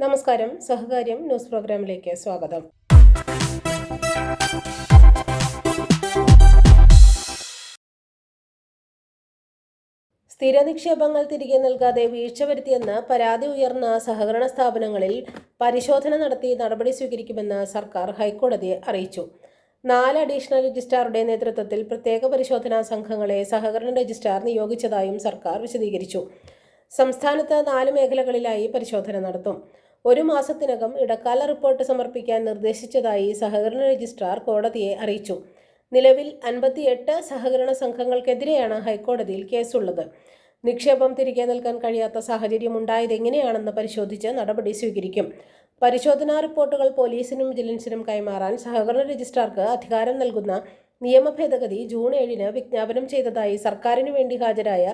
നമസ്കാരം. സഹകാര്യം ന്യൂസ് പ്രോഗ്രാമിലേക്ക് സ്വാഗതം. സ്ഥിര നിക്ഷേപങ്ങൾ തിരികെ നൽകാതെ വീഴ്ച വരുത്തിയെന്ന് പരാതി ഉയർന്ന സഹകരണ സ്ഥാപനങ്ങളിൽ പരിശോധന നടത്തി നടപടി സ്വീകരിക്കുമെന്ന് സർക്കാർ ഹൈക്കോടതിയെ അറിയിച്ചു. നാല് അഡീഷണൽ രജിസ്ട്രാറുടെ നേതൃത്വത്തിൽ പ്രത്യേക പരിശോധനാ സംഘങ്ങളെ സഹകരണ രജിസ്ട്രാർ നിയോഗിച്ചതായും സർക്കാർ വിശദീകരിച്ചു. സംസ്ഥാനത്ത് നാല് മേഖലകളിലായി പരിശോധന നടത്തും. ഒരു മാസത്തിനകം ഇടക്കാല റിപ്പോർട്ട് സമർപ്പിക്കാൻ നിർദ്ദേശിച്ചതായി സഹകരണ രജിസ്ട്രാർ കോടതിയെ അറിയിച്ചു. നിലവിൽ അൻപത്തിയെട്ട് സഹകരണ സംഘങ്ങൾക്കെതിരെയാണ് ഹൈക്കോടതിയിൽ കേസുള്ളത്. നിക്ഷേപം തിരികെ നൽകാൻ കഴിയാത്ത സാഹചര്യം ഉണ്ടായത് എങ്ങനെയാണെന്ന് പരിശോധിച്ച് നടപടി സ്വീകരിക്കും. പരിശോധനാ റിപ്പോർട്ടുകൾ പോലീസിനും വിജിലൻസിനും കൈമാറാൻ സഹകരണ രജിസ്ട്രാർക്ക് അധികാരം നൽകുന്ന നിയമ ഭേദഗതി ജൂൺ ഏഴിന് വിജ്ഞാപനം ചെയ്തതായി സർക്കാരിനു വേണ്ടി ഹാജരായ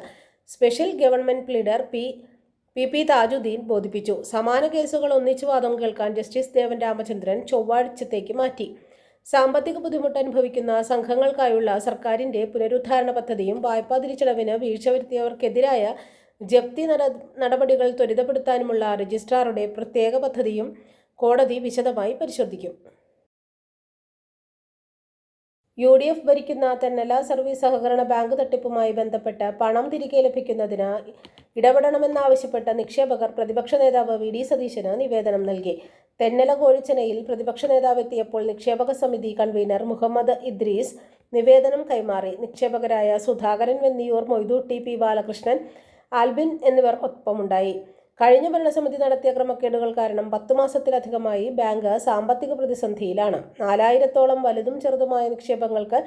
special government leader P P. P. Tajuddin ബോധിപ്പിച്ചു. സമാന കേസുകൾ ഒന്നിച്ചു വാദം കേൾക്കാൻ ജസ്റ്റിസ് ദേവൻ രാമചന്ദ്രൻ ചൊവ്വാഴ്ചത്തേക്ക് മാറ്റി. സാമ്പത്തിക ബുദ്ധിമുട്ട് അനുഭവിക്കുന്ന സംഘങ്ങൾക്കായുള്ള സർക്കാരിന്റെ പുനരുദ്ധാരണ പദ്ധതിയും വായ്പാ തിരിച്ചടവിന് വീഴ്ച വരുത്തിയവർക്കെതിരായ ജപ്തി നടപടികൾ ത്വരിതപ്പെടുത്താനുമുള്ള രജിസ്ട്രാറുടെ പ്രത്യേക പദ്ധതിയും കോടതി വിശദമായി പരിശോധിക്കും. യു ഡി എഫ് ഭരിക്കുന്ന തെന്നല സർവീസ് സഹകരണ ബാങ്ക് തട്ടിപ്പുമായി ബന്ധപ്പെട്ട് പണം തിരികെ ലഭിക്കുന്നതിന് ഇടപെടണമെന്നാവശ്യപ്പെട്ട നിക്ഷേപകർ പ്രതിപക്ഷ നേതാവ് വി ഡി സതീശന് നിവേദനം നൽകി. തെന്നല കോഴിച്ചനയിൽ പ്രതിപക്ഷ നേതാവ് എത്തിയപ്പോൾ നിക്ഷേപക സമിതി കൺവീനർ മുഹമ്മദ് ഇദ്രീസ് നിവേദനം കൈമാറി. നിക്ഷേപകരായ സുധാകരൻ വെന്നിയൂർ ടി പി ബാലകൃഷ്ണൻ ആൽബിൻ എന്നിവർ ഒപ്പമുണ്ടായി. കഴിഞ്ഞ ഭരണസമിതി നടത്തിയ ക്രമക്കേടുകൾ കാരണം പത്തു മാസത്തിലധികമായി ബാങ്ക് സാമ്പത്തിക പ്രതിസന്ധിയിലാണ്. നാലായിരത്തോളം വലുതും ചെറുതുമായ നിക്ഷേപങ്ങൾക്ക്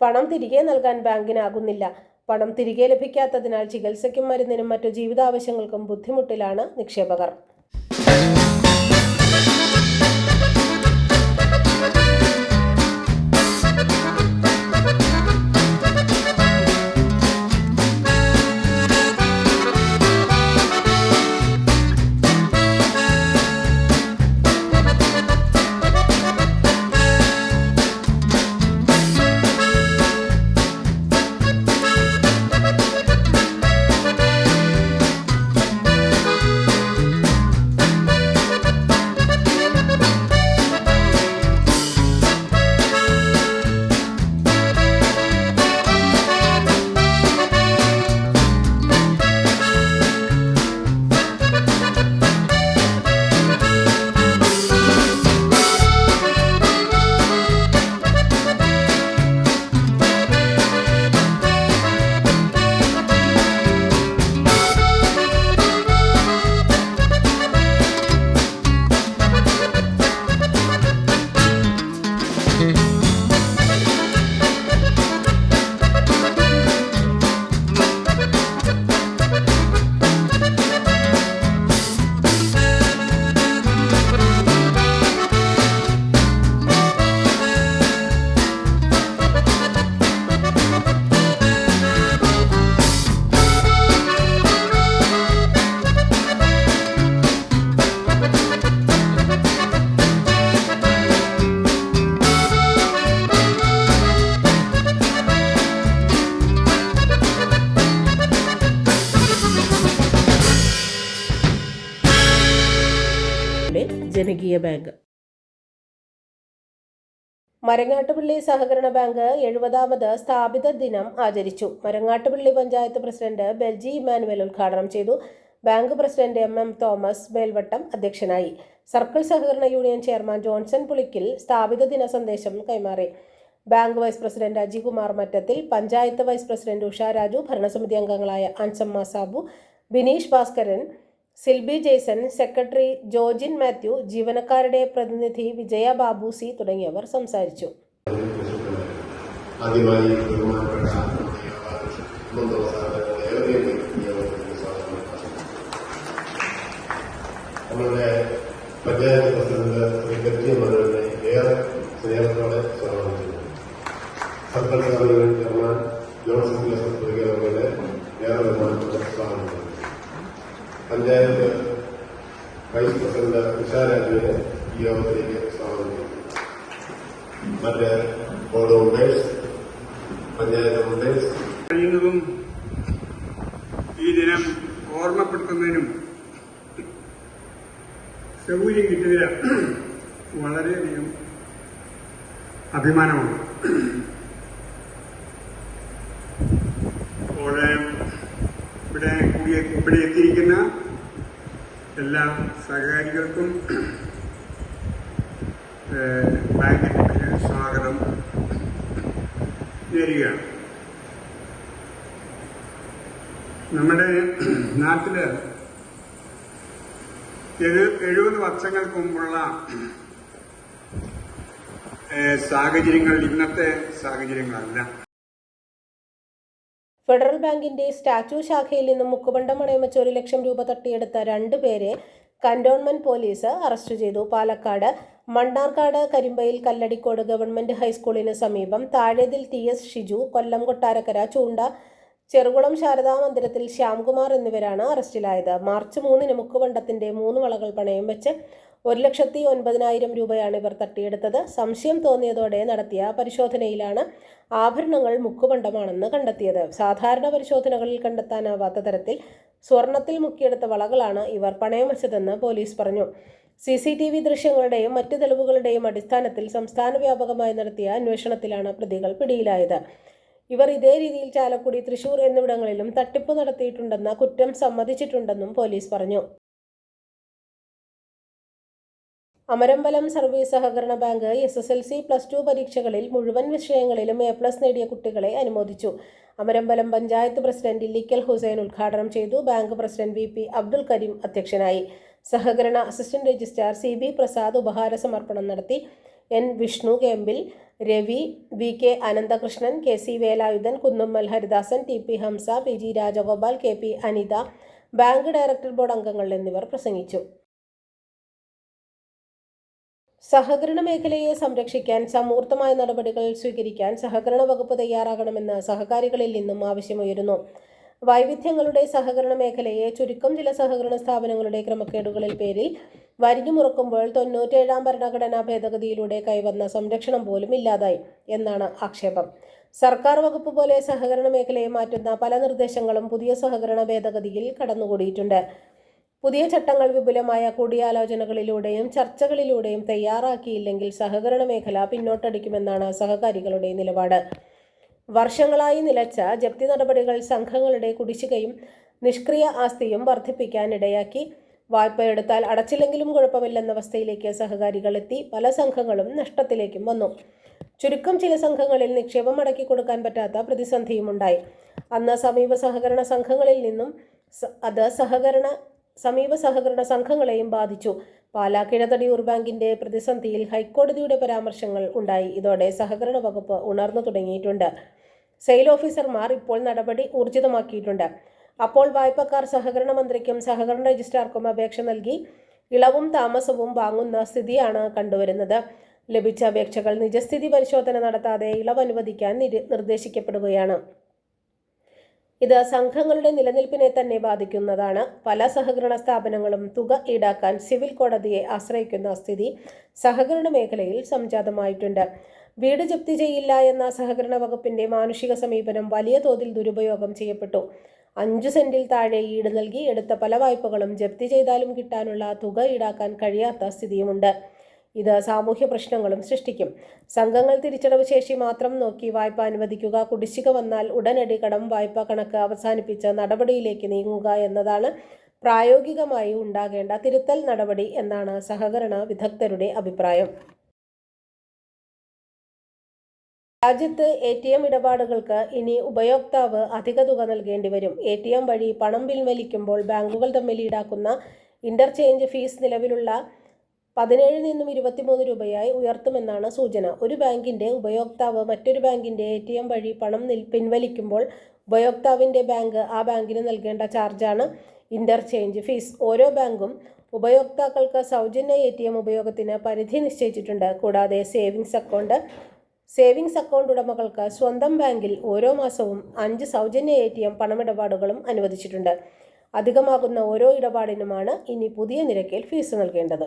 പണം തിരികെ നൽകാൻ ബാങ്കിനാകുന്നില്ല. പണം തിരികെ ലഭിക്കാത്തതിനാൽ ചികിത്സയ്ക്കും മരുന്നിനും മറ്റു ജീവിതാവശ്യങ്ങൾക്കും ബുദ്ധിമുട്ടിലാണ് നിക്ഷേപകർ. ജനകീയ ബാങ്ക്. മരങ്ങാട്ടുപള്ളി സഹകരണ ബാങ്ക് എഴുപതാമത് സ്ഥാപിത ദിനം ആചരിച്ചു. മരങ്ങാട്ടുപള്ളി പഞ്ചായത്ത് പ്രസിഡന്റ് ബെൽജി ഇമാനുവൽ ഉദ്ഘാടനം ചെയ്തു. Bank president M M Thomas Melvattam അധ്യക്ഷനായി. സർക്കിൾ സഹകരണ യൂണിയൻ ചെയർമാൻ ജോൺസൺ പുളിക്കിൽ സ്ഥാപിത ദിന സന്ദേശം കൈമാറി. Bank vice president Ajikumar Mattathil panchayat vice president Usha Raju ഭരണസമിതി അംഗങ്ങളായ അൻസമ്മ സാബു ബിനീഷ് ഭാസ്കരൻ സിൽബി ജെയ്സൺ സെക്രട്ടറി ജോജിൻ മാത്യു ജീവനക്കാരുടെ പ്രതിനിധി വിജയ ബാബു സി തുടങ്ങിയവർ സംസാരിച്ചു. ആദ്യമായി നമ്മുടെ പ്രസിഡന്റ് ഏറെ സ്നേഹത്തോടെ സർക്കാർ സ്ഥാപനങ്ങൾ ചെയർമാൻ ജോൺസൺ ജോസഫ് തുടങ്ങിയവരുടെ ഏറെ ബഹുമാനത്തോടെ സ്വാഗതം ചെയ്യുന്നു പഞ്ചായത്ത് വൈസ് പ്രസിഡന്റ് ഉഷാരാജുവിനെ ഈ യോഗത്തിലേക്ക് സ്വാഗതം. ചെയ്യുന്നു ബോർഡ് മെമ്പേഴ്സ് പഞ്ചായത്ത് മെമ്പേഴ്സ് കഴിയുന്നതും ഈ ദിനം ഓർമ്മപ്പെടുത്തുന്നതിനും സൗകര്യം കിട്ടിയതിൽ വളരെയധികം അഭിമാനമാണ് അപ്പോൾ ഇവിടെ കൂടിയ ഇവിടെ എത്തിയിരിക്കുന്ന എല്ലാ സഹകാരികൾക്കും പേരിൽ സ്വാഗതം. നേരുകയാണ് നമ്മുടെ നാട്ടിൽ എഴു എഴുപത് വർഷങ്ങൾക്ക് മുമ്പുള്ള സാഹചര്യങ്ങൾ ഇന്നത്തെ സാഹചര്യങ്ങളല്ല. ഫെഡറൽ ബാങ്കിന്റെ സ്റ്റാച്ചു ശാഖയിൽ നിന്നും മുക്കുപണ്ടം അണയമിച്ച് ഒരു ലക്ഷം രൂപ തട്ടിയെടുത്ത രണ്ടുപേരെ കന്റോൺമെന്റ് പോലീസ് അറസ്റ്റ് ചെയ്തു. പാലക്കാട് മണ്ണാർക്കാട് കരിമ്പയിൽ കല്ലടിക്കോട് ഗവൺമെന്റ് ഹൈസ്കൂളിന് സമീപം താഴേതിൽ ടി എസ് ഷിജു കൊല്ലം കൊട്ടാരക്കര ചൂണ്ട ചെറുകുളം ശാരദാ മന്ദിരത്തിൽ ശ്യാംകുമാർ എന്നിവരാണ് അറസ്റ്റിലായത്. മാർച്ച് മൂന്നിന് മുക്കുവണ്ടത്തിന്റെ മൂന്ന് വളകൾ പണയം വെച്ച് ഒരു ലക്ഷത്തി ഒൻപതിനായിരം രൂപയാണ് ഇവർ തട്ടിയെടുത്തത്. സംശയം തോന്നിയതോടെ നടത്തിയ പരിശോധനയിലാണ് ആഭരണങ്ങൾ മുക്കുപണ്ടമാണെന്ന് കണ്ടെത്തിയത്. സാധാരണ പരിശോധനകളിൽ കണ്ടെത്താനാവാത്ത തരത്തിൽ സ്വർണത്തിൽ മുക്കിയെടുത്ത വളകളാണ് ഇവർ പണയം വെച്ചതെന്ന് പോലീസ് പറഞ്ഞു. സി സി ടി വി ദൃശ്യങ്ങളുടെയും മറ്റ് തെളിവുകളുടെയും അടിസ്ഥാനത്തിൽ സംസ്ഥാന വ്യാപകമായി നടത്തിയ അന്വേഷണത്തിലാണ് പ്രതികൾ പിടിയിലായത്. ഇവർ ഇതേ രീതിയിൽ ചാലക്കുടി തൃശൂർ എന്നിവിടങ്ങളിലും തട്ടിപ്പ് നടത്തിയിട്ടുണ്ടെന്ന കുറ്റം സമ്മതിച്ചിട്ടുണ്ടെന്നും പോലീസ് പറഞ്ഞു. അമരമ്പലം സർവീസ് സഹകരണ bank S S L C plus two പരീക്ഷകളിൽ മുഴുവൻ വിഷയങ്ങളിലും എ പ്ലസ് നേടിയ കുട്ടികളെ അനുമോദിച്ചു. അമരമ്പലം പഞ്ചായത്ത് പ്രസിഡന്റ് ലിക്കൽ ഹുസൈൻ ഉദ്ഘാടനം ചെയ്തു. Bank president V P Abdul Kareem അധ്യക്ഷനായി. സഹകരണ assistant registrar C B Prasad ഉപഹാര സമർപ്പണം നടത്തി. N Vishnu Kempil Ravi V K Ananthakrishnan K C Velayudhan Kunnummal Haridasan T P Hamsa P G Rajagopal K P Anitha bank director board അംഗങ്ങൾ എന്നിവർ പ്രസംഗിച്ചു. സഹകരണ മേഖലയെ സംരക്ഷിക്കാൻ സമൂർത്തമായ നടപടികൾ സ്വീകരിക്കാൻ സഹകരണ വകുപ്പ് തയ്യാറാകണമെന്ന് സഹകാരികളിൽ നിന്നും ആവശ്യമുയരുന്നു. വൈവിധ്യങ്ങളുടെ സഹകരണ മേഖലയെ ചുരുക്കം ചില സഹകരണ സ്ഥാപനങ്ങളുടെ ക്രമക്കേടുകളിൽ പേരിൽ വരിഞ്ഞു വരിഞ്ഞുമുറുക്കുമ്പോൾ തൊണ്ണൂറ്റേഴാം ഭരണഘടനാ ഭേദഗതിയിലൂടെ കൈവന്ന സംരക്ഷണം പോലും ഇല്ലാതായി എന്നാണ് ആക്ഷേപം. സർക്കാർ വകുപ്പ് പോലെ സഹകരണ മേഖലയെ മാറ്റുന്ന പല നിർദ്ദേശങ്ങളും പുതിയ സഹകരണ ഭേദഗതിയിൽ കടന്നുകൂടിയിട്ടുണ്ട്. പുതിയ ചട്ടങ്ങൾ വിപുലമായ കൂടിയാലോചനകളിലൂടെയും ചർച്ചകളിലൂടെയും തയ്യാറാക്കിയില്ലെങ്കിൽ സഹകരണ മേഖല പിന്നോട്ടടിക്കുമെന്നാണ് സഹകാരികളുടെ നിലപാട്. വർഷങ്ങളായി നിലച്ച ജപ്തി നടപടികൾ സംഘങ്ങളുടെ കുടിശ്ശികയും നിഷ്ക്രിയ ആസ്തിയും വർദ്ധിപ്പിക്കാനിടയാക്കി. വായ്പയെടുത്താൽ അടച്ചില്ലെങ്കിലും കുഴപ്പമില്ലെന്ന അവസ്ഥയിലേക്ക് സഹകാരികൾ എത്തി. പല സംഘങ്ങളും നഷ്ടത്തിലേക്കും വന്നു. ചുരുക്കം ചില സംഘങ്ങളിൽ നിക്ഷേപം അടക്കി കൊടുക്കാൻ പറ്റാത്ത പ്രതിസന്ധിയുമുണ്ടായി അന്ന് സമീപ സഹകരണ സംഘങ്ങളിൽ നിന്നും അത് സഹകരണ സമീപ സഹകരണ സംഘങ്ങളെയും ബാധിച്ചു. പാലാ കിഴതടിയൂർ ബാങ്കിന്റെ പ്രതിസന്ധിയിൽ ഹൈക്കോടതിയുടെ പരാമർശങ്ങൾ ഉണ്ടായി. ഇതോടെ സഹകരണ വകുപ്പ് ഉണർന്നു തുടങ്ങിയിട്ടുണ്ട്. സെയിൽ ഓഫീസർമാർ ഇപ്പോൾ നടപടി ഊർജിതമാക്കിയിട്ടുണ്ട്. അപ്പോൾ വായ്പക്കാർ സഹകരണ മന്ത്രിക്കും സഹകരണ രജിസ്ട്രാർക്കും അപേക്ഷ നൽകി ഇളവും താമസവും വാങ്ങുന്ന സ്ഥിതിയാണ് കണ്ടുവരുന്നത്. ലഭിച്ച അപേക്ഷകൾ നിജസ്ഥിതി പരിശോധന നടത്താതെ ഇളവ് അനുവദിക്കാൻ നിർദ്ദേശിക്കപ്പെടുകയാണ്. ഇത് സംഘങ്ങളുടെ നിലനിൽപ്പിനെ തന്നെ ബാധിക്കുന്നതാണ്. പല സഹകരണ സ്ഥാപനങ്ങളും തുക ഈടാക്കാൻ സിവിൽ കോടതിയെ ആശ്രയിക്കുന്ന സ്ഥിതി സഹകരണ മേഖലയിൽ സംജാതമായിട്ടുണ്ട്. വീട് ജപ്തി ചെയ്യില്ല എന്ന സഹകരണ വകുപ്പിന്റെ മാനുഷിക സമീപനം വലിയ തോതിൽ ദുരുപയോഗം ചെയ്യപ്പെട്ടു. അഞ്ചു സെന്റിൽ താഴെ ഈട് നൽകി എടുത്ത പല വായ്പകളും ജപ്തി ചെയ്താലും കിട്ടാനുള്ള തുക ഈടാക്കാൻ കഴിയാത്ത സ്ഥിതിയുമുണ്ട്. ഇത് സാമൂഹ്യ പ്രശ്നങ്ങളും സൃഷ്ടിക്കും. സംഘങ്ങൾ തിരിച്ചടവ് ശേഷി മാത്രം നോക്കി വായ്പ അനുവദിക്കുക കുടിശ്ശിക വന്നാൽ ഉടനടി കടം വായ്പ കണക്ക് അവസാനിപ്പിച്ച് നടപടിയിലേക്ക് നീങ്ങുക എന്നതാണ് പ്രായോഗികമായി ഉണ്ടാകേണ്ട തിരുത്തൽ നടപടി എന്നാണ് സഹകരണ വിദഗ്ധരുടെ അഭിപ്രായം. രാജ്യത്ത് എ ടി എം ഇടപാടുകൾക്ക് ഇനി ഉപയോക്താവ് അധിക തുക നൽകേണ്ടി വരും. എ ടി എം വഴി പണം പിൻവലിക്കുമ്പോൾ ബാങ്കുകൾ തമ്മിൽ ഈടാക്കുന്ന ഇന്റർചേഞ്ച് ഫീസ് നിലവിലുള്ള പതിനേഴിൽ നിന്നും ഇരുപത്തിമൂന്ന് രൂപയായി ഉയർത്തുമെന്നാണ് സൂചന. ഒരു ബാങ്കിന്റെ ഉപയോക്താവ് മറ്റൊരു ബാങ്കിന്റെ എ ടി എം വഴി പണം പിൻവലിക്കുമ്പോൾ ഉപയോക്താവിന്റെ ബാങ്ക് ആ ബാങ്കിന് നൽകേണ്ട ചാർജാണ് ഇന്റർചേഞ്ച് ഫീസ്. ഓരോ ബാങ്കും ഉപയോക്താക്കൾക്ക് സൗജന്യ എ ടി എം ഉപയോഗത്തിന് പരിധി നിശ്ചയിച്ചിട്ടുണ്ട്. കൂടാതെ സേവിങ്സ് അക്കൗണ്ട് സേവിങ്സ് അക്കൗണ്ട് ഉടമകൾക്ക് സ്വന്തം ബാങ്കിൽ ഓരോ മാസവും അഞ്ച് സൗജന്യ എ ടി എം പണമിടപാടുകളും അനുവദിച്ചിട്ടുണ്ട്. അധികമാകുന്ന ഓരോ ഇടപാടിനുമാണ് ഇനി പുതിയ നിരക്കിൽ ഫീസ് നൽകേണ്ടത്.